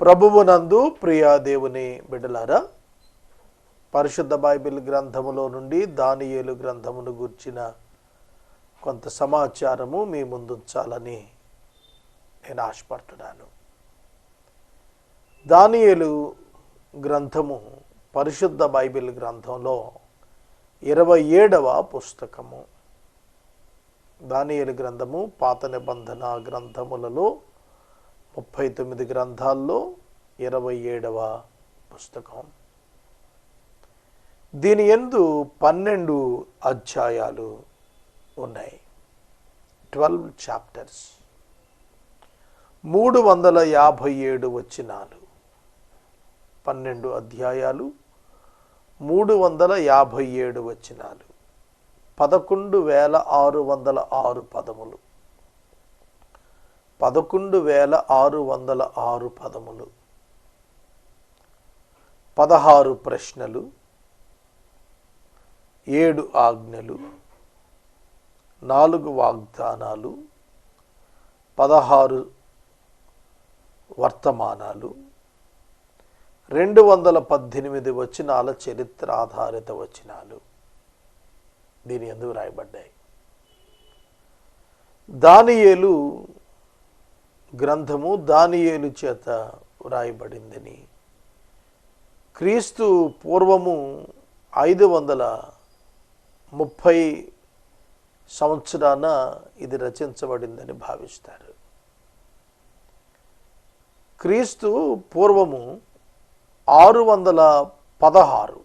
ప్రభువునందు ప్రియా దేవుని బిడ్డలారా పరిశుద్ధ బైబిల్ గ్రంథములో నుండి దానియేలు గ్రంథమును గూర్చిన కొంత సమాచారము మీ ముందుంచాలని నేను ఆశపడుతున్నాను. దానియేలు గ్రంథము పరిశుద్ధ బైబిల్ గ్రంథంలో ఇరవై ఏడవ పుస్తకము. దానియేలు గ్రంథము పాత నిబంధన గ్రంథములలో ముప్పై తొమ్మిది గ్రంథాల్లో ఇరవై ఏడవ పుస్తకం. దీని ఎందు పన్నెండు అధ్యాయాలు ఉన్నాయి. Twelve chapters. మూడు వందల యాభై ఏడు వచ్చినాలు పన్నెండు అధ్యాయాలు మూడు వందల యాభై ఏడు వచ్చినాలు పదకొండు వేల ఆరు వందల ఆరు పదములు. పదకొండు వేల ఆరు వందల ఆరు పదములు. పదహారు ప్రశ్నలు ఏడు ఆజ్ఞలు నాలుగు వాగ్దానాలు పదహారు వర్తమానాలు రెండు వందల పద్దెనిమిది వచనాల చరిత్ర ఆధారిత వచనాలు. దీని ఎందుకు రాయబడ్డాయి? దానియేలు గ్రంథము దానియేలు చేత వ్రాయబడిందని. క్రీస్తు పూర్వము ఐదు వందల ముప్పై సంవత్సరాన ఇది రచించబడిందని భావిస్తారు. క్రీస్తు పూర్వము ఆరు వందల పదహారు.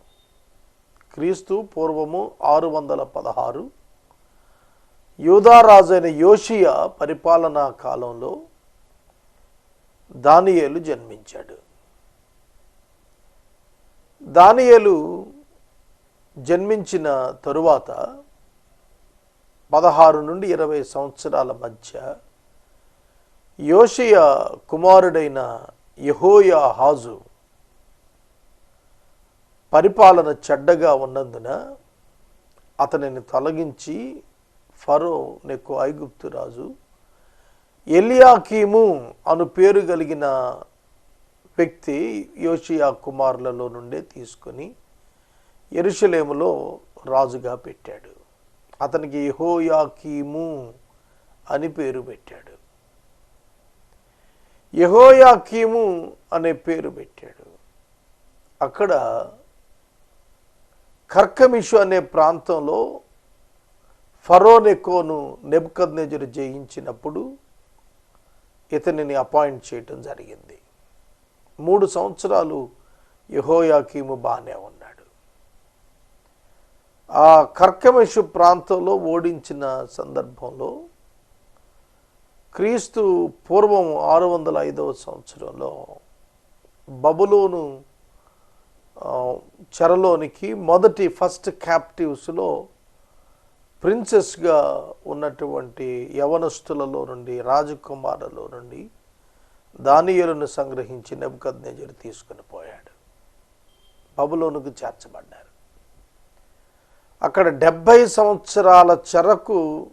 క్రీస్తు పూర్వము ఆరు వందల పదహారు. యూదారాజైన యోషియా పరిపాలనా కాలంలో దానియేలు జన్మించాడు. దానియేలు జన్మించిన తరువాత పదహారు నుండి ఇరవై సంవత్సరాల మధ్య యోషియ కుమారుడైన యహోయా హాజు పరిపాలన చెడ్డగా ఉన్నందున అతనిని తొలగించి ఫరో నెక్కు ఐగుప్తు రాజు ఎలియాకీము అను పేరు కలిగిన వ్యక్తి యోషియా కుమారులలో నుండే తీసుకొని ఎరుషలేములో రాజుగా పెట్టాడు. అతనికి యహోయాకీము అని పేరు పెట్టాడు. యహోయాకీము అనే పేరు పెట్టాడు. అక్కడ కర్కమిషు అనే ప్రాంతంలో ఫరోనెకోను నెబ్కద్నెజరు జయించినప్పుడు ఇతనిని అపాయింట్ చేయటం జరిగింది. మూడు సంవత్సరాలు యహోయాకీము బాగానే ఉన్నాడు. ఆ కర్కమేషు ప్రాంతంలో ఓడించిన సందర్భంలో క్రీస్తు పూర్వం ఆరు వందల ఐదవ సంవత్సరంలో బబులోను చెరలోనికి మొదటి ఫస్ట్ క్యాప్టివ్స్లో ప్రిన్సెస్గా ఉన్నటువంటి యవనస్తులలో నుండి రాజకుమారులలో నుండి దానియేలును సంగ్రహించి నెబుకద్నేజరు తీసుకుని పోయాడు. బబులోనుకు చేర్చబడ్డారు. అక్కడ డెబ్భై సంవత్సరాల చెరకు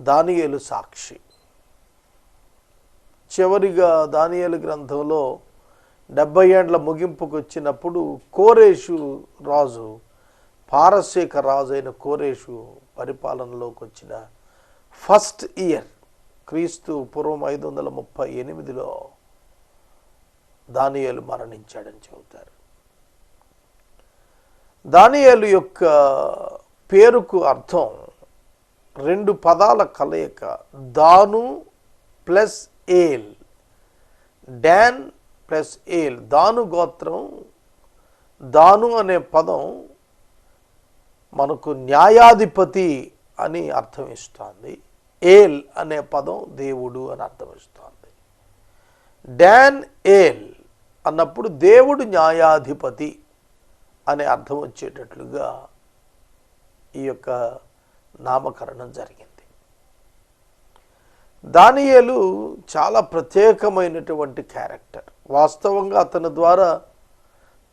దానియలు సాక్షి. చివరిగా దానియలు గ్రంథంలో డెబ్బై ఏండ్ల ముగింపుకు వచ్చినప్పుడు కోరేషు రాజు పారసీక రాజు అయిన కోరేషు పరిపాలనలోకి వచ్చిన ఫస్ట్ ఇయర్ క్రీస్తు పూర్వం ఐదు వందల ముప్పై ఎనిమిదిలో దానియాలు మరణించాడని చెబుతారు. దానియాలు యొక్క పేరుకు అర్థం రెండు పదాల కలయిక దాను plus El Dan plus El. దాను గోత్రం దాను అనే పదం మనకు న్యాయాధిపతి అని అర్థం ఇస్తోంది ఏల్ అనే పదం దేవుడు అని అర్థం ఇస్తోంది డాన్ ఏల్ అన్నప్పుడు దేవుడు న్యాయాధిపతి అనే అర్థం వచ్చేటట్లుగా ఈ యొక్క నామకరణం జరిగింది. దానియేలు చాలా ప్రత్యేకమైనటువంటి క్యారెక్టర్. వాస్తవంగా అతని ద్వారా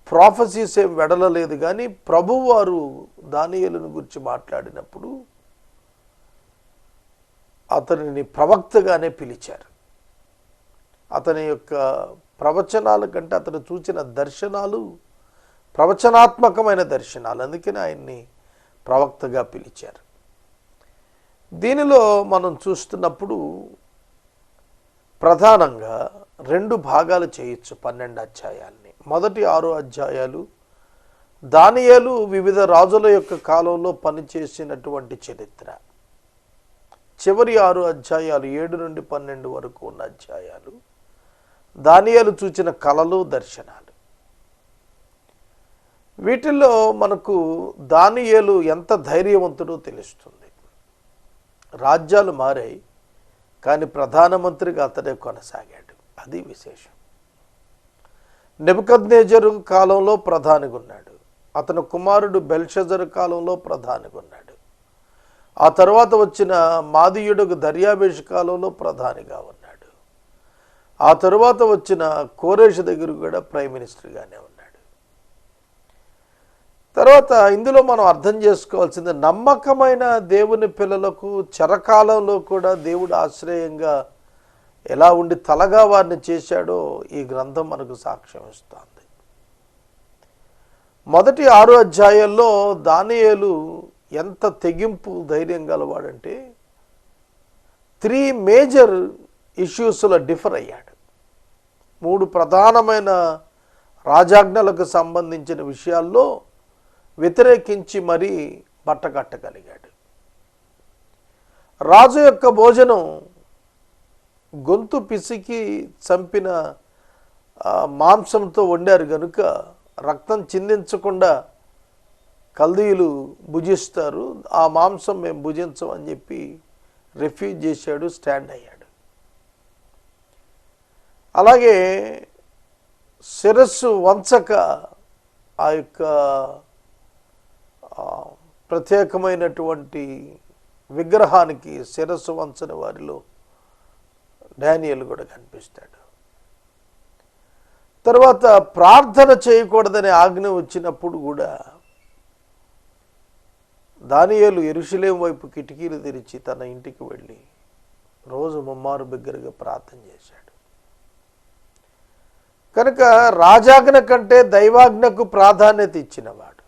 ప్రాఫసీస్ ఏం వెడలలేదు కానీ ప్రభువారు దానియలను గురించి మాట్లాడినప్పుడు అతనిని ప్రవక్తగానే పిలిచారు. అతని యొక్క ప్రవచనాల కంటే అతను చూచిన దర్శనాలు ప్రవచనాత్మకమైన దర్శనాలు. అందుకని ఆయన్ని ప్రవక్తగా పిలిచారు. దీనిలో మనం చూస్తున్నప్పుడు ప్రధానంగా రెండు భాగాలు చేయొచ్చు పన్నెండు అధ్యాయాలు. మొదటి ఆరు అధ్యాయాలు. దానియాలు వివిధ రాజుల యొక్క కాలంలో పనిచేసినటువంటి చరిత్ర. చివరి ఆరు అధ్యాయాలు ఏడు నుండి పన్నెండు వరకు ఉన్న అధ్యాయాలు. దానియాలు చూచిన కళలు దర్శనాలు. వీటిల్లో మనకు దానియేలు ఎంత ధైర్యవంతుడో తెలుస్తుంది. రాజ్యాలు మారాయి కానీ ప్రధానమంత్రిగా అతడే కొనసాగాడు. అది విశేషం. నెబుకద్నేజరు కాలంలో ప్రధానిగా ఉన్నాడు అతని కుమారుడు బెల్షజరు కాలంలో ప్రధానిగా ఉన్నాడు ఆ తర్వాత వచ్చిన మాదియుడుకు దర్యాబేష్ కాలంలో ప్రధానిగా ఉన్నాడు. ఆ తరువాత వచ్చిన కోరేష్ దగ్గర కూడా ప్రైమ్ మినిస్టర్గానే ఉన్నాడు. తర్వాత ఇందులో మనం అర్థం చేసుకోవాల్సింది నమ్మకమైన దేవుని పిల్లలకు చరకాలంలో కూడా దేవుడు ఆశ్రయంగా ఎలా ఉండి తలగా వారిని చేశాడో ఈ గ్రంథం మనకు సాక్ష్యం ఇస్తుంది. మొదటి ఆరు అధ్యాయాల్లో దానియేలు ఎంత తెగింపు ధైర్యం గలవాడంటే త్రీ మేజర్ ఇష్యూస్లో డిఫర్ అయ్యాడు. మూడు ప్రధానమైన రాజాజ్ఞలకు సంబంధించిన విషయాల్లో వ్యతిరేకించి మరీ బట్టకట్టగలిగాడు రాజు యొక్క భోజనం గొంతు పిసికి చంపిన మాంసంతో వండారు కనుక రక్తం చిందించకుండా కల్దీయులు భుజిస్తారు. ఆ మాంసం మేము భుజించం అని చెప్పి రిఫ్యూజ్ చేశాడు స్టాండ్ అయ్యాడు. అలాగే శిరస్సు వంచక ఆ యొక్క ప్రత్యేకమైనటువంటి విగ్రహానికి శిరస్సు వంచని వారిలో డానియల్ కూడా కనిపిస్తాడు. తర్వాత ప్రార్థన చేయకూడదనే ఆజ్ఞ వచ్చినప్పుడు కూడా దానియాలు ఎరుషులేం వైపు కిటికీలు తెరిచి తన ఇంటికి వెళ్ళి రోజు ముమ్మారు బిగ్గరగా ప్రార్థన చేశాడు. కనుక రాజాజ్ఞ కంటే దైవాజ్ఞకు ప్రాధాన్యత ఇచ్చినవాడు.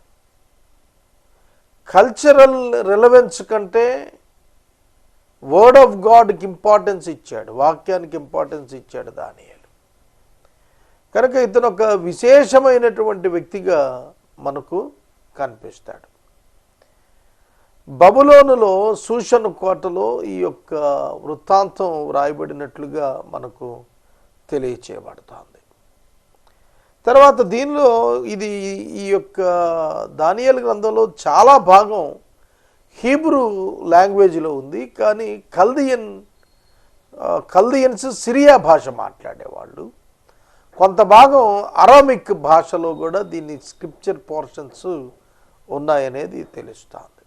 కల్చరల్ రిలవెన్స్ కంటే వర్డ్ ఆఫ్ గాడ్కి ఇంపార్టెన్స్ ఇచ్చాడు వాక్యానికి ఇంపార్టెన్స్ ఇచ్చాడు దానియలు. కనుక ఇతను ఒక విశేషమైనటువంటి వ్యక్తిగా మనకు కనిపిస్తాడు. బబులోనులో సూషన్ కోటలో ఈ యొక్క వృత్తాంతం వ్రాయబడినట్లుగా మనకు తెలియచేయబడుతోంది. తర్వాత దీనిలో ఇది ఈ యొక్క దానియల్ గ్రంథంలో చాలా భాగం హీబ్రూ లాంగ్వేజ్లో ఉంది కానీ కల్దియన్ కల్దియన్స్ సిరియా భాష మాట్లాడేవాళ్ళు. కొంత భాగం అరామిక్ భాషలో కూడా దీన్ని స్క్రిప్చర్ పోర్షన్స్ ఉన్నాయనేది తెలుస్తుంది.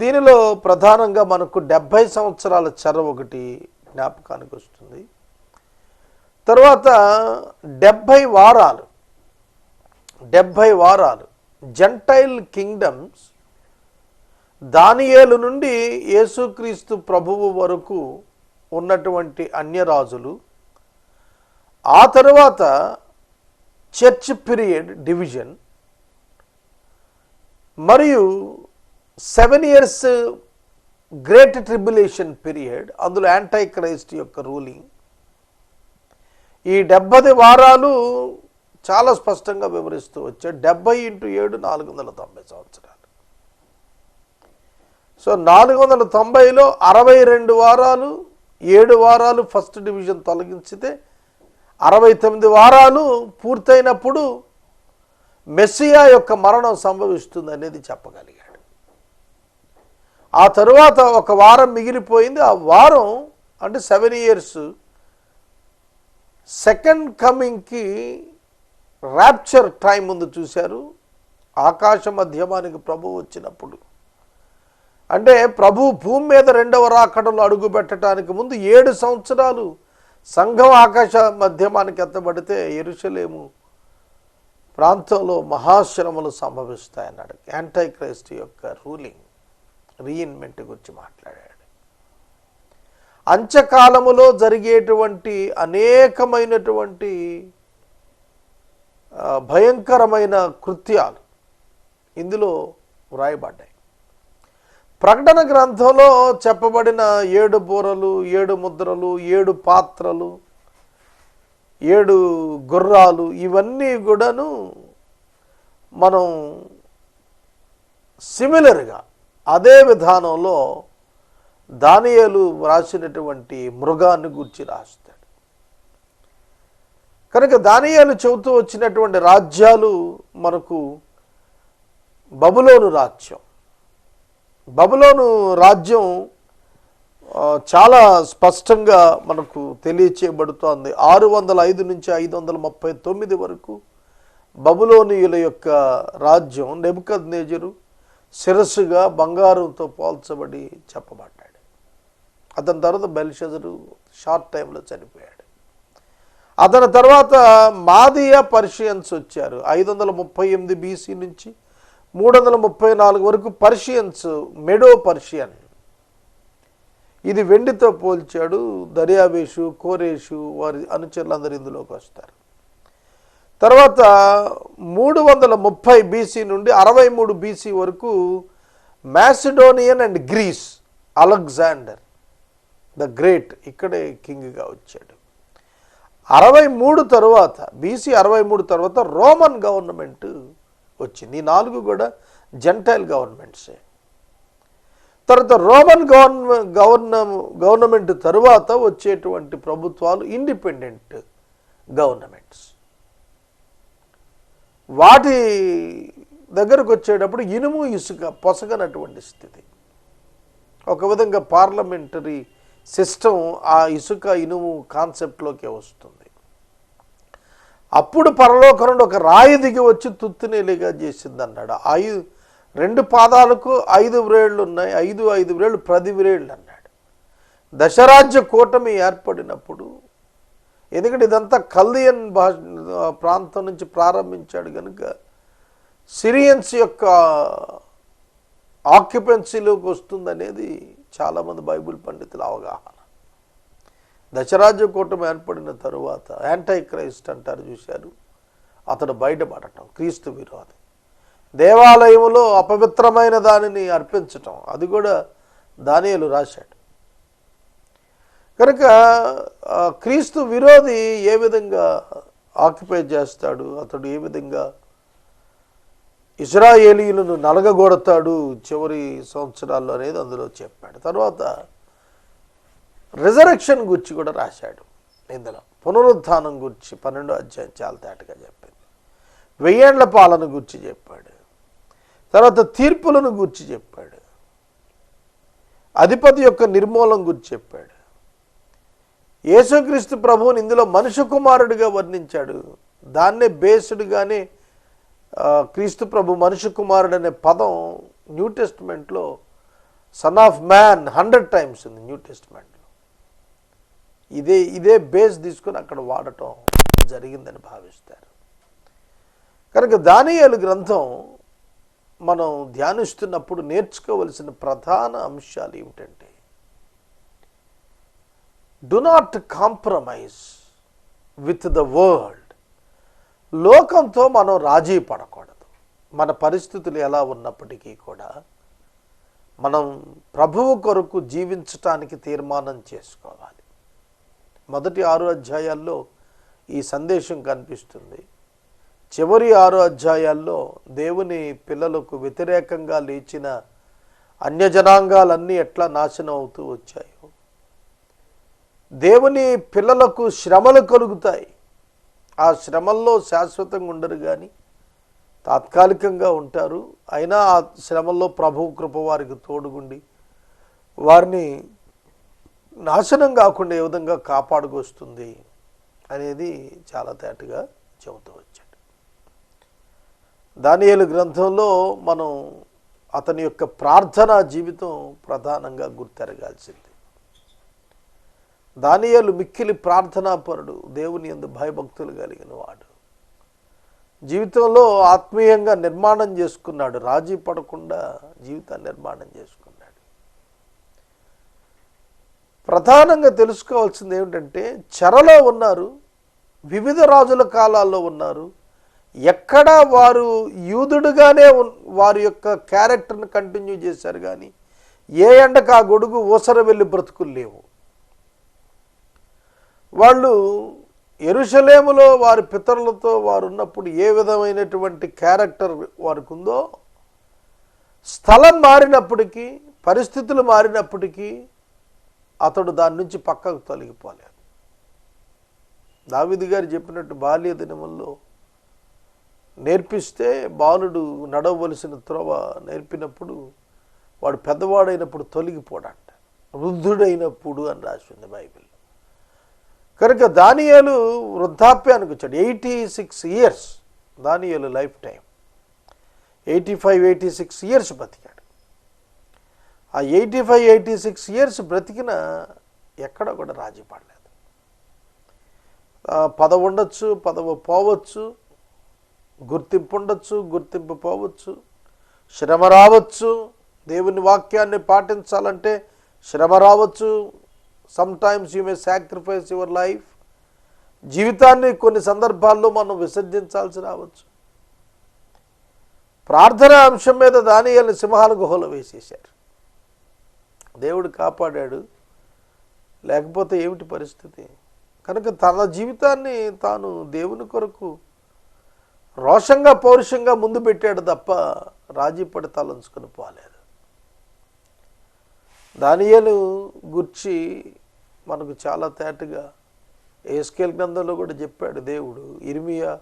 దీనిలో ప్రధానంగా మనకు డెబ్భై సంవత్సరాల చర్ర ఒకటి జ్ఞాపకానికి వస్తుంది. తర్వాత డెబ్భై వారాలు డెబ్భై వారాలు జంటైల్ కింగ్డమ్స్ దానియేలు నుండి యేసుక్రీస్తు ప్రభువు వరకు ఉన్నటువంటి అన్యరాజులు ఆ తరువాత చర్చ్ పీరియడ్ డివిజన్ మరియు seven years great tribulation period అందులో యాంటై క్రైస్ట్ యొక్క రూలింగ్. ఈ డెబ్బై వారాలు చాలా స్పష్టంగా వివరిస్తూ వచ్చాడు డెబ్బై ఇంటూ ఏడు నాలుగు వందల తొంభై సంవత్సరాలు. సో నాలుగు వందల తొంభైలో అరవై రెండు వారాలు ఏడు వారాలు ఫస్ట్ డివిజన్ తొలగించితే అరవై తొమ్మిది వారాలు పూర్తయినప్పుడు మెస్సియా యొక్క మరణం సంభవిస్తుంది అనేది చెప్పగలిగాడు. ఆ తరువాత ఒక వారం మిగిలిపోయింది. ఆ వారం అంటే సెవెన్ ఇయర్స్ సెకండ్ కమింగ్కి ర్యాప్చర్ టైం ముందు చూశారు. ఆకాశ మధ్యమానికి ప్రభు వచ్చినప్పుడు అంటే ప్రభు భూమి మీద రెండవ రాకడలో అడుగు పెట్టడానికి ముందు ఏడు సంవత్సరాలు సంఘం ఆకాశ మధ్యమానికి ఎత్తబడితే ఎరుసలేము ప్రాంతంలో మహాశ్రమలు సంభవిస్తాయన్నాడు యాంటై క్రైస్ట్ యొక్క రూలింగ్ రీఇన్మెంట్ గురించి మాట్లాడాడు. అంత్యకాలములో జరిగేటువంటి అనేకమైనటువంటి భయంకరమైన కృత్యాలు ఇందులో వ్రాయబడ్డాయి. ప్రకటన గ్రంథంలో చెప్పబడిన ఏడు బూరలు ఏడు ముద్రలు ఏడు పాత్రలు ఏడు గుర్రాలు ఇవన్నీ కూడాను మనం సిమిలర్గా అదే విధానంలో దానియలు రాసినటువంటి మృగాన్ని గురించి రాస్తాడు. కనుక దానియాలు చెబుతూ వచ్చినటువంటి రాజ్యాలు మనకు బబులోను రాజ్యం. బబులోను రాజ్యం చాలా స్పష్టంగా మనకు తెలియచేయబడుతోంది. ఆరు వందల ఐదు నుంచి ఐదు వందల ముప్పై తొమ్మిది వరకు బబులోనియుల యొక్క రాజ్యం నెబుకద్ నేజరు శిరస్సుగా బంగారంతో పోల్చబడి చెప్పబడ్డాడు. అతని తర్వాత బెల్షజరు షార్ట్ టైంలో చనిపోయాడు. అతని తర్వాత మాదియా పర్షియన్స్ వచ్చారు. ఐదు వందల ముప్పై ఎనిమిది బీసీ నుంచి మూడు వందల ముప్పై నాలుగు వరకు పర్షియన్స్ మెడో పర్షియన్. ఇది వెండితో పోల్చాడు దర్యావేషు కోరేషు వారి అనుచరులందరూ ఇందులోకి వస్తారు. తర్వాత మూడు వందల ముప్పై బీసీ నుండి అరవై మూడు బీసీ వరకు Macedonian and Greece Alexander the great ఇక్కడే కింగ్గా వచ్చాడు. అరవై మూడు తర్వాత బీసీ అరవై మూడు తర్వాత రోమన్ గవర్నమెంట్ వచ్చింది. ఈ నాలుగు కూడా జెంటైల్ గవర్నమెంట్సే తర్వాత రోమన్ గవర్న గవర్న గవర్నమెంట్ తరువాత వచ్చేటువంటి ప్రభుత్వాలు ఇండిపెండెంట్ గవర్నమెంట్స్ వాటి దగ్గరకు వచ్చేటప్పుడు ఇనుము ఇసుక పొసగనటువంటి స్థితి. ఒక విధంగా పార్లమెంటరీ సిస్టమ్ ఆ ఇసుక ఇనుము కాన్సెప్ట్లోకి వస్తుంది. అప్పుడు పరలోకరుడు ఒక రాయి దిగి వచ్చి తుత్తినేలిగా చేసింది అన్నాడు ఐదు రెండు పాదాలకు ఐదు వ్రేళ్ళు ఉన్నాయి. ఐదు ఐదు వ్రేళ్ళు ప్రతి వ్రేళ్ళు అన్నాడు. దశరాజ్య కూటమి ఏర్పడినప్పుడు ఎందుకంటే ఇదంతా కల్దియన్ భాష ప్రాంతం నుంచి ప్రారంభించాడు కనుక సిరియన్స్ యొక్క ఆక్యుపెన్సీలోకి వస్తుందనేది చాలామంది బైబిల్ పండితుల అవగాహన. దశరాజ్య కూటమి ఏర్పడిన తరువాత యాంటై క్రైస్ట్ అంటారు చూశారు. అతడు బయటపడటం క్రీస్తు విరోధి. దేవాలయంలో అపవిత్రమైన దానిని అర్పించటం అది కూడా దానియలు రాశాడు. కనుక క్రీస్తు విరోధి ఏ విధంగా ఆక్యుపై చేస్తాడు? అతడు ఏ విధంగా ఇజ్రాయేలీలను నలగగొడతాడు? చివరి సంవత్సరాల్లో అనేది అందులో చెప్పాడు. తర్వాత రిజరక్షన్ గురించి కూడా రాశాడు. ఇందులో పునరుద్ధానం గురించి పన్నెండో అధ్యాయం చాలా తేటగా చెప్పింది. వెయ్యేండ్ల పాలన గురించి చెప్పాడు. తర్వాత తీర్పులను గురించి చెప్పాడు. అధిపతి యొక్క నిర్మూలం గురించి చెప్పాడు. యేసుక్రీస్తు ప్రభువుని ఇందులో మనుషు కుమారుడిగా వర్ణించాడు. దాన్నే బేస్డ్గానే క్రీస్తు ప్రభు మనుషు కుమారుడు అనే పదం new టెస్ట్మెంట్లో son of man hundred times ఉంది న్యూ టెస్ట్మెంట్లో ఇదే ఇదే బేస్ తీసుకొని అక్కడ వాడటం జరిగిందని భావిస్తారు. కనుక దానియాలు గ్రంథం మనం ధ్యానిస్తున్నప్పుడు నేర్చుకోవలసిన ప్రధాన అంశాలు ఏమిటంటే do not compromise with the world లోకంతో మనం రాజీ పడకూడదు. మన పరిస్థితులు ఎలా ఉన్నప్పటికీ కూడా మనం ప్రభువు కొరకు జీవించటానికి తీర్మానం చేసుకోవాలి. మొదటి ఆరు అధ్యాయాల్లో ఈ సందేశం కనిపిస్తుంది. చివరి ఆరు అధ్యాయాల్లో దేవుని పిల్లలకు వ్యతిరేకంగా లేచిన అన్యజనాంగాలన్నీ ఎట్లా నాశనం అవుతూ వచ్చాయో. దేవుని పిల్లలకు శ్రమలు కలుగుతాయి. ఆ శ్రమల్లో శాశ్వతంగా ఉండరు కానీ తాత్కాలికంగా ఉంటారు. అయినా ఆ శ్రమల్లో ప్రభు కృప వారికి తోడుగుండి వారిని నాశనం కాకుండా ఏ విధంగా కాపాడుకొస్తుంది అనేది చాలా తేటగా చెబుతూ వచ్చాడు. దానియలు గ్రంథంలో మనం అతని యొక్క ప్రార్థనా జీవితం ప్రధానంగా గుర్తెరగాల్సింది. దానియలు మిక్కిలి ప్రార్థనాపరుడు దేవుని యందు భయభక్తులు కలిగిన వాడు. జీవితంలో ఆత్మీయంగా నిర్మాణం చేసుకున్నాడు. రాజీ పడకుండా జీవితాన్ని నిర్మాణం చేసుకున్నాడు. ప్రధానంగా తెలుసుకోవాల్సింది ఏమిటంటే చెరలో ఉన్నారు వివిధ రాజుల కాలాల్లో ఉన్నారు. ఎక్కడ వారు యూదుడుగానే ఉన్- వారి యొక్క క్యారెక్టర్ని కంటిన్యూ చేశారు కానీ ఏ ఎండకు ఆ గొడుగు ఊసర వెళ్ళి బ్రతుకులు లేవు. వాళ్ళు ఎరుషలేములో వారి పితరులతో వారు ఉన్నప్పుడు ఏ విధమైనటువంటి క్యారెక్టర్ వారికి ఉందో స్థలం మారినప్పటికీ పరిస్థితులు మారినప్పటికీ అతడు దాని నుంచి పక్కకు తొలగిపోలేదు. దావిది గారు చెప్పినట్టు బాల్య దినముల్లో నేర్పిస్తే బాలుడు నడవలసిన త్రోవ నేర్పినప్పుడు వాడు పెద్దవాడైనప్పుడు తొలగిపోడంట. వృద్ధుడైనప్పుడు అని రాసింది బైబిల్. కనుక దానియాలు వృద్ధాప్యానికి వచ్చాడు. ఎయిటీ సిక్స్ ఇయర్స్ దానియాలు life time. Eighty five eighty six years బతికాడు. ఆ eighty five eighty six years బ్రతికిన ఎక్కడ కూడా రాజీ పడలేదు. పదవి ఉండొచ్చు పదవి పోవచ్చు గుర్తింపు ఉండొచ్చు గుర్తింపు పోవచ్చు శ్రమ రావచ్చు దేవుని వాక్యాన్ని పాటించాలంటే శ్రమ రావచ్చు. Sometimes you may sacrifice your life జీవితాన్ని కొన్ని సందర్భాల్లో మనం విసర్జించాల్సి రావచ్చు. ప్రార్థన అంశం మీద దానియాలను సింహాల గుహలో వేసేశారు. దేవుడు కాపాడాడు. లేకపోతే ఏమిటి పరిస్థితి? కనుక తన జీవితాన్ని తాను దేవుని కొరకు రోషంగా పౌరుషంగా ముందు పెట్టాడు తప్ప రాజీ పడి తలంచుకొని పోలేదు. దానియలు గుర్చి మనకు చాలా తేటగా ఏస్కేల్ గ్రంథంలో కూడా చెప్పాడు దేవుడు. ఇర్మియా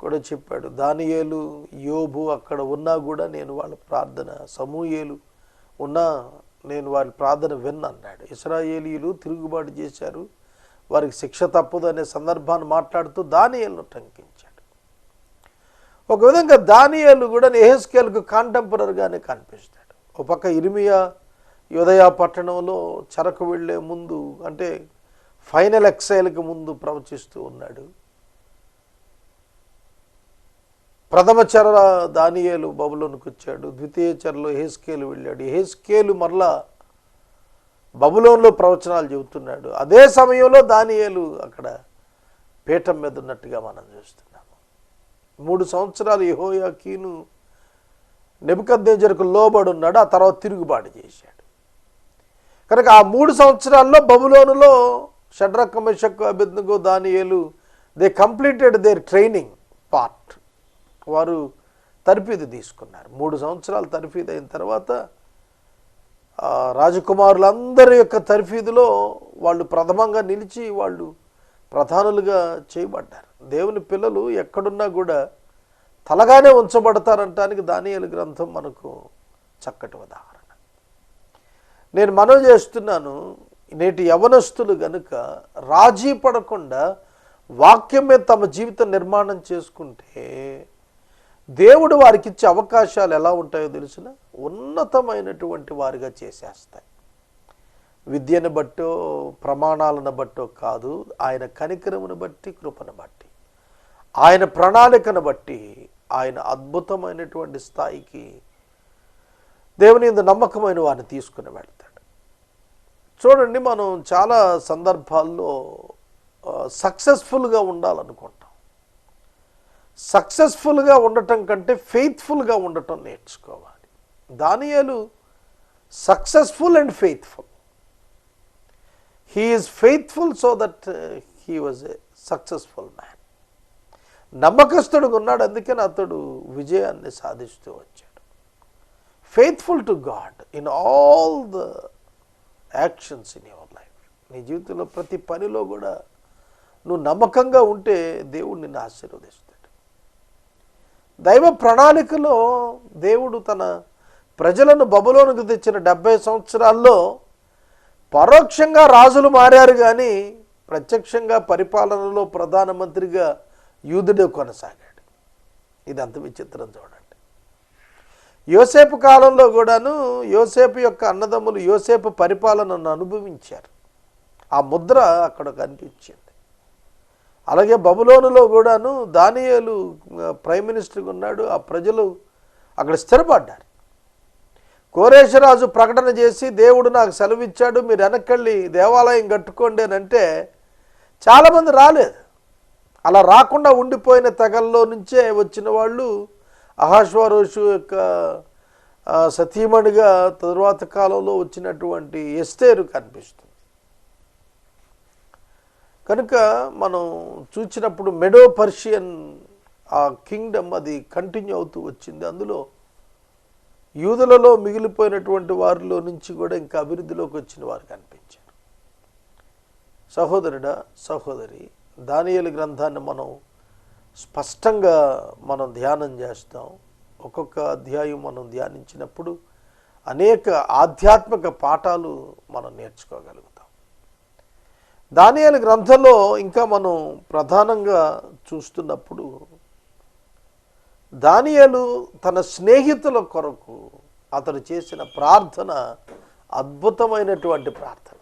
కూడా చెప్పాడు దానియేలు యోబు అక్కడ ఉన్నా కూడా నేను వాళ్ళ ప్రార్థన సమూయేలు ఉన్నా నేను వారి ప్రార్థన విన్ అన్నాడు. ఇస్రాయేలీలు తిరుగుబాటు చేశారు. వారికి శిక్ష తప్పదు అనే సందర్భాన్ని మాట్లాడుతూ దానియలను టంకించాడు. ఒక విధంగా దానియాలు కూడా నెహెస్కేల్కు కాంటెంపరీగానే కనిపిస్తాడు. ఒక పక్క ఇరిమియా యోదయ పట్టణంలో చెరకు వెళ్ళే ముందు అంటే ఫైనల్ ఎక్సైల్కి ముందు ప్రవచిస్తూ ఉన్నాడు. ప్రథమ చర దానియేలు బబులోనికి వచ్చాడు. ద్వితీయ చరలో హేస్కేలు వెళ్ళాడు. హేస్కేలు మరలా బబులోన్లో ప్రవచనాలు చెబుతున్నాడు. అదే సమయంలో దానియేలు అక్కడ పీఠం మీద ఉన్నట్టుగా మనం చూస్తున్నాము. మూడు సంవత్సరాలు యెహోయాకీను నెబుకద్నేజర్కు లోబడి ఉన్నాడు. ఆ తర్వాత తిరుగుబాటు చేశాడు. కనుక ఆ మూడు సంవత్సరాల్లో బబులోనులో షడ్రక్ మెషక్ అభిజ్ఞకు దానియేలు they completed their training part. వారు తర్ఫీదు తీసుకున్నారు. మూడు సంవత్సరాలు తర్ఫీదు అయిన తర్వాత రాజకుమారులందరి యొక్క తర్ఫీదులో వాళ్ళు ప్రథమంగా నిలిచి వాళ్ళు ప్రధానులుగా చేయబడ్డారు. దేవుని పిల్లలు ఎక్కడున్నా కూడా తలగానే ఉంచబడతారంటానికి దానియలు గ్రంథం మనకు చక్కటి ఉదాహరణ. నేను మనవి చేస్తున్నాను నేటి యవనస్తులు గనుక రాజీ పడకుండా వాక్యమే తమ జీవితం నిర్మాణం చేసుకుంటే దేవుడు వారికి ఇచ్చే అవకాశాలు ఎలా ఉంటాయో తెలిసిన ఉన్నతమైనటువంటి వారిగా చేసేస్తాయి. విద్యను బట్టో ప్రమాణాలను బట్టో కాదు ఆయన కనికరమును బట్టి కృపను బట్టి ఆయన ప్రణాళికను బట్టి ఆయన అద్భుతమైనటువంటి స్థాయికి దేవుని ఇంత నమ్మకమైన వారిని తీసుకుని వెళ్తాడు. చూడండి మనం చాలా సందర్భాల్లో సక్సెస్ఫుల్గా ఉండాలనుకుంటాం. సక్సెస్ఫుల్గా ఉండటం కంటే ఫెయిత్ఫుల్గా ఉండటం నేర్చుకోవాలి. దానియాలు successful and faithful. He is faithful so that uh, he was a successful man. నమ్మకస్తుడుగా ఉన్నాడు అందుకని అతడు విజయాన్ని సాధిస్తూ వచ్చాడు. Faithful to God in all the actions in your life. నీ జీవితంలో ప్రతి పనిలో కూడా నువ్వు నమ్మకంగా ఉంటే దేవుడు నిన్ను ఆశీర్వదిస్తాడు దైవ ప్రణాళికలో దేవుడు తన ప్రజలను బబులోనికి తెచ్చిన డెబ్బై సంవత్సరాల్లో పరోక్షంగా రాజులు మారారు కానీ ప్రత్యక్షంగా పరిపాలనలో ప్రధానమంత్రిగా యూదుడే కొనసాగాడు. ఇది అంత విచిత్రం చూడండి. యోసేపు కాలంలో కూడాను యోసేపు యొక్క అన్నదమ్ములు యోసేపు పరిపాలనను అనుభవించారు. ఆ ముద్ర అక్కడ కనిపించింది. అలాగే బబులోనులో కూడాను దానియాలు ప్రైమ్ మినిస్టర్గా ఉన్నాడు ఆ ప్రజలు అక్కడ స్థిరపడ్డారు. కోరేశరాజు ప్రకటన చేసి దేవుడు నాకు సెలవిచ్చాడు మీరు వెనక్కెళ్ళి దేవాలయం కట్టుకోండి అని అంటే చాలామంది రాలేదు. అలా రాకుండా ఉండిపోయిన తెగల్లో నుంచే వచ్చిన వాళ్ళు అహాశ్వరోషు యొక్క సతీమణిగా తరువాత కాలంలో వచ్చినటువంటి ఎస్తేరు కనిపిస్తుంది. కనుక మనం చూసినప్పుడు మెడో పర్షియన్ ఆ కింగ్డమ్ అది కంటిన్యూ అవుతూ వచ్చింది. అందులో యూదులలో మిగిలిపోయినటువంటి వారిలో నుంచి కూడా ఇంకా అభివృద్ధిలోకి వచ్చిన వారు కనిపించారు. సహోదరుడా సహోదరి దానియేలు గ్రంథాన్ని మనం స్పష్టంగా మనం ధ్యానం చేస్తాం. ఒక్కొక్క అధ్యాయం మనం ధ్యానించినప్పుడు అనేక ఆధ్యాత్మిక పాఠాలు మనం నేర్చుకోగలుగుతాం. దానియాల గ్రంథంలో ఇంకా మనం ప్రధానంగా చూస్తున్నప్పుడు దానియాలు తన స్నేహితుల కొరకు అతడు చేసిన ప్రార్థన అద్భుతమైనటువంటి ప్రార్థన.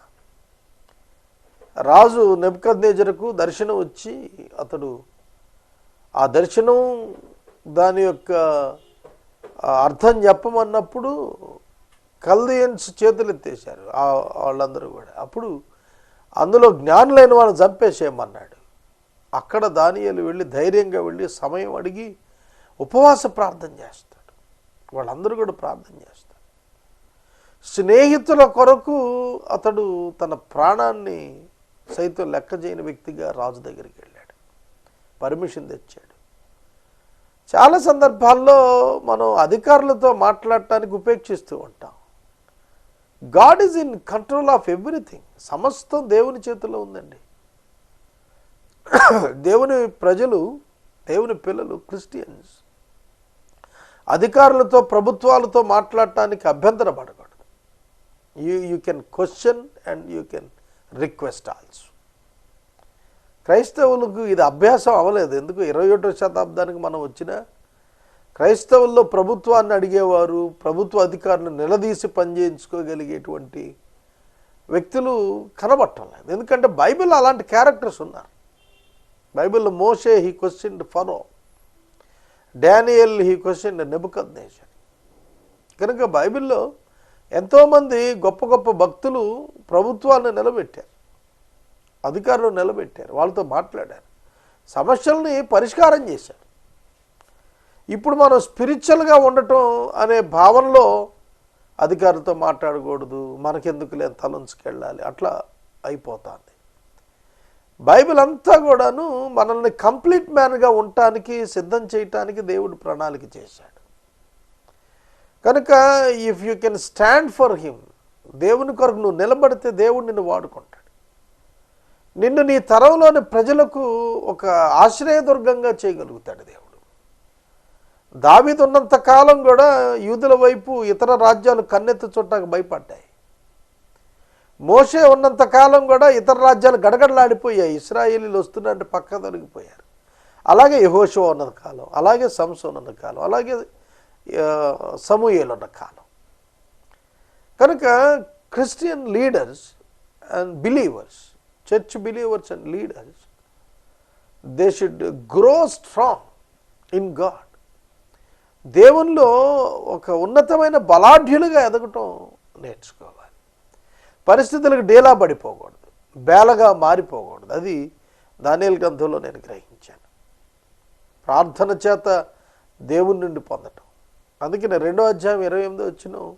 రాజు నెబ్కద్నేజరకు దర్శనం వచ్చి అతడు ఆ దర్శనం దాని యొక్క అర్థం చెప్పమన్నప్పుడు కల్దియన్స్ చేతులు ఎత్తేశారు వాళ్ళందరూ కూడా. అప్పుడు అందులో జ్ఞానులైన వాళ్ళని చంపేసేయమన్నాడు. అక్కడ దానియలు వెళ్ళి ధైర్యంగా వెళ్ళి సమయం అడిగి ఉపవాస ప్రార్థన చేస్తాడు. వాళ్ళందరూ కూడా ప్రార్థన చేస్తారు. స్నేహితుల కొరకు అతడు తన ప్రాణాన్ని సైతం లెక్క చేయని వ్యక్తిగా రాజు దగ్గరికి వెళ్ళాడు. పర్మిషన్ తెచ్చాడు. చాలా సందర్భాల్లో మనం అధికారులతో మాట్లాడటానికి ఉపేక్షిస్తూ ఉంటాం. God is in control of everything. సమస్తం దేవుని చేతిలో ఉందండి. దేవుని ప్రజలు దేవుని పిల్లలు క్రిస్టియన్స్ అధికారులతో ప్రభుత్వాలతో మాట్లాడటానికి అభ్యంతర పడకూడదు. You you can question and you can request also క్రైస్తవులకు ఇది అభ్యాసం అవ్వలేదు. ఎందుకు? ఇరవై ఒకటో శతాబ్దానికి మనం వచ్చిన క్రైస్తవుల్లో ప్రభుత్వాన్ని అడిగేవారు ప్రభుత్వ అధికారులను నిలదీసి పనిచేయించుకోగలిగేటువంటి వ్యక్తులు కనబట్టం లేదు. ఎందుకంటే బైబిల్ అలాంటి క్యారెక్టర్స్ ఉన్నారు. బైబిల్లో మోషే he question Pharaoh. Daniel he question Nebuchadnezzar కనుక బైబిల్లో ఎంతోమంది గొప్ప గొప్ప భక్తులు ప్రభుత్వాన్ని నిలబెట్టారు. అధికారులు నిలబెట్టారు. వాళ్ళతో మాట్లాడారు. సమస్యల్ని పరిష్కారం చేశారు. ఇప్పుడు మనం స్పిరిచువల్గా ఉండటం అనే భావనలో అధికారులతో మాట్లాడకూడదు మనకెందుకు లేని తలంచుకెళ్ళాలి అట్లా అయిపోతుంది. బైబిల్ అంతా కూడాను మనల్ని కంప్లీట్ మ్యాన్గా ఉండటానికి సిద్ధం చేయటానికి దేవుడు ప్రణాళిక చేశాడు. కనుక if you can stand for him దేవుని కొరకు నువ్వు నిలబడితే దేవుడు నిన్ను వాడుకుంటాడు. నిన్ను నీ తరంలోని ప్రజలకు ఒక ఆశ్రయదుర్గంగా చేయగలుగుతాడు దేవుడు. దావీదు ఉన్నంత కాలం కూడా యూదుల వైపు ఇతర రాజ్యాలు కన్నెత్తి చూడటానికి భయపడ్డాయి. మోషే ఉన్నంత కాలం కూడా ఇతర రాజ్యాలు గడగడలాడిపోయాయి. ఇస్రాయేలీలు వస్తున్నట్టు పక్క తొలగిపోయారు. అలాగే యహోషో ఉన్నంత కాలం అలాగే సంసోన్ ఉన్న కాలం అలాగే సమూహేలు ఉన్న కాలం. కనుక Christian leaders and believers church believers and leaders they should grow strong in God. దేవునిలో ఒక ఉన్నతమైన బలాఢ్యులుగా ఎదగటం నేర్చుకోవాలి. పరిస్థితులకు డేలా పడిపోకూడదు. బేలగా మారిపోకూడదు. అది దానియల్ గ్రంథంలో నేను గ్రహించాను. ప్రార్థన చేత దేవుని నుండి పొందటం. అందుకనే రెండో అధ్యాయం ఇరవై ఎనిమిది వచ్చిన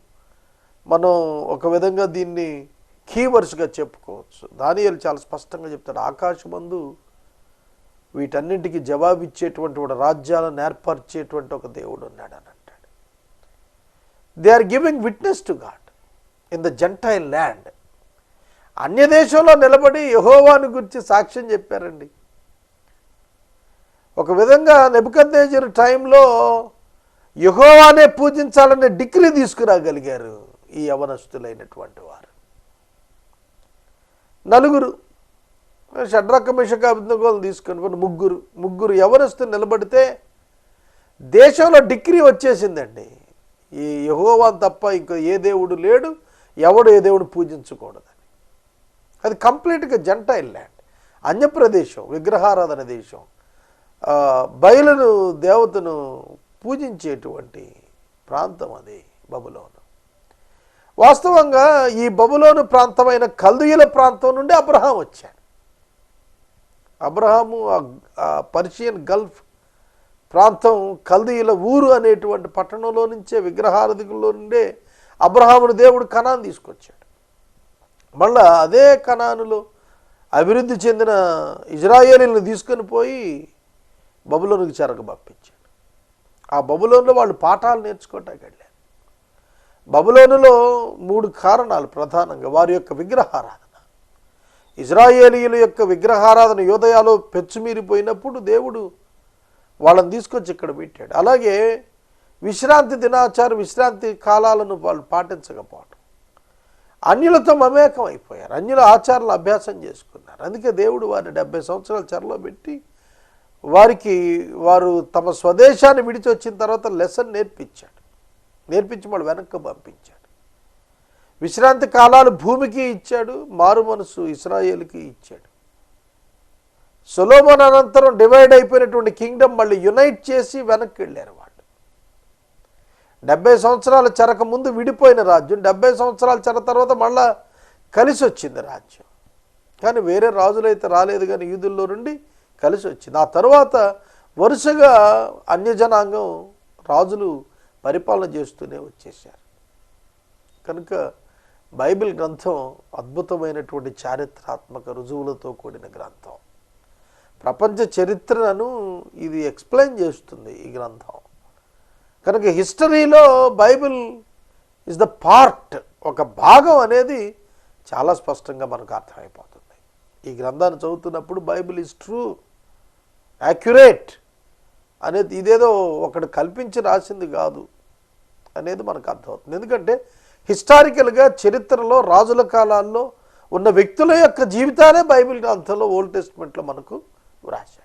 మనం ఒక విధంగా దీన్ని కీవర్స్గా చెప్పుకోవచ్చు. దానియలు చాలా స్పష్టంగా చెప్తాడు. ఆకాశమందు వీటన్నింటికి జవాబిచ్చేటువంటి ఒక రాజ్యాలను ఏర్పరిచేటువంటి ఒక దేవుడు ఉన్నాడు అని అంటాడు. They are giving witness to God in the Gentile land అన్య దేశంలో నిలబడి యహోవాను గురించి సాక్ష్యం చెప్పారండి. ఒక విధంగా నెబుకద్నేజర్ టైంలో యహోవానే పూజించాలనే డిగ్రీ తీసుకురాగలిగారు ఈ యవనస్తులైనటువంటి వారు. నలుగురు షడ్రక మిషకాభిజ్ఞలు తీసుకొని ముగ్గురు ముగ్గురు యవనస్తులు నిలబడితే దేశంలో డిగ్రీ వచ్చేసిందండి. ఈ యహోవాన్ తప్ప ఇంకో ఏ దేవుడు లేడు ఎవడు ఏ దేవుడు పూజించకూడదని. అది కంప్లీట్గా జంటైల్ ల్యాండ్ అన్యప్రదేశం విగ్రహారాధన దేశం. బయలును దేవతను పూజించేటువంటి ప్రాంతం అది బబులోను. వాస్తవంగా ఈ బబులోను ప్రాంతమైన కల్దీయుల ప్రాంతం నుండి అబ్రహాం వచ్చాడు. అబ్రహాము ఆ- పర్షియన్ గల్ఫ్ ప్రాంతం కల్దీయుల ఊరు అనేటువంటి పట్టణంలో నుంచే విగ్రహారధికుల్లో నుండే అబ్రహామును దేవుడు కణాన్ని తీసుకొచ్చాడు. మళ్ళా అదే కణానులో అభివృద్ధి చెందిన ఇజ్రాయేలీలను తీసుకొని పోయి బబులోనికి చెరగ పంపించాడు. ఆ బబులోన్లో వాళ్ళు పాఠాలు నేర్చుకోవటానికి వెళ్ళారు బబులోనులో మూడు కారణాలు ప్రధానంగా. వారి యొక్క విగ్రహారాధన. ఇజ్రాయేలీయుల యొక్క విగ్రహారాధన యోదయాలో పెచ్చుమీరిపోయినప్పుడు దేవుడు వాళ్ళని తీసుకొచ్చి ఇక్కడ పెట్టాడు. అలాగే విశ్రాంతి దినాచారం విశ్రాంతి కాలాలను వాళ్ళు పాటించకపోవడం అన్యులతో మమేకం అయిపోయారు అన్యుల ఆచారాలు అభ్యాసం చేసుకున్నారు. అందుకే దేవుడు వారిని డెబ్బై సంవత్సరాల చెరలో పెట్టి వారికి వారు తమ స్వదేశాన్ని విడిచి వచ్చిన తర్వాత లెసన్ నేర్పించాడు. నేర్పించి వాళ్ళు వెనక్కి పంపించాడు. విశ్రాంతి కాలాలు భూమికి ఇచ్చాడు మారు మనసు ఇస్రాయేల్కి ఇచ్చాడు. సొలోమన్ అనంతరం డివైడ్ అయిపోయినటువంటి కింగ్డమ్ మళ్ళీ యునైట్ చేసి వెనక్కి వెళ్ళారు వాళ్ళు. డెబ్బై సంవత్సరాల చెరక ముందు విడిపోయిన రాజ్యం డెబ్బై సంవత్సరాల చెర తర్వాత మళ్ళా కలిసి వచ్చింది రాజ్యం. కానీ వేరే రాజులైతే రాలేదు కానీ యూదుల్లో నుండి కలిసి వచ్చింది ఆ తర్వాత వరుసగా అన్యజనాంగం రాజులు పరిపాలన చేస్తూనే వచ్చేసారు కనుక బైబిల్ గ్రంథం అద్భుతమైనటువంటి చారిత్రాత్మక రుజువులతో కూడిన గ్రంథం. ప్రపంచ చరిత్రను ఇది ఎక్స్ప్లెయిన్ చేస్తుంది ఈ గ్రంథం. కనుక హిస్టరీలో బైబిల్ ఇస్ ద పార్ట్ ఒక భాగం అనేది చాలా స్పష్టంగా మనకు అర్థమైపోతుంది. ఈ గ్రంథాన్ని చదువుతున్నప్పుడు బైబిల్ ఇస్ ట్రూ యాక్యురేట్ అనేది ఇదేదో ఒకటి కల్పించి రాసింది కాదు అనేది మనకు అర్థమవుతుంది. ఎందుకంటే హిస్టారికల్గా చరిత్రలో రాజుల కాలాల్లో ఉన్న వ్యక్తుల యొక్క జీవితాలే బైబిల్ గ్రంథంలో ఓల్డ్ టెస్ట్మెంట్లో మనకు వ్రాశాడు.